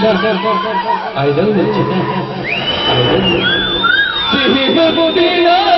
चिका I love you चिका I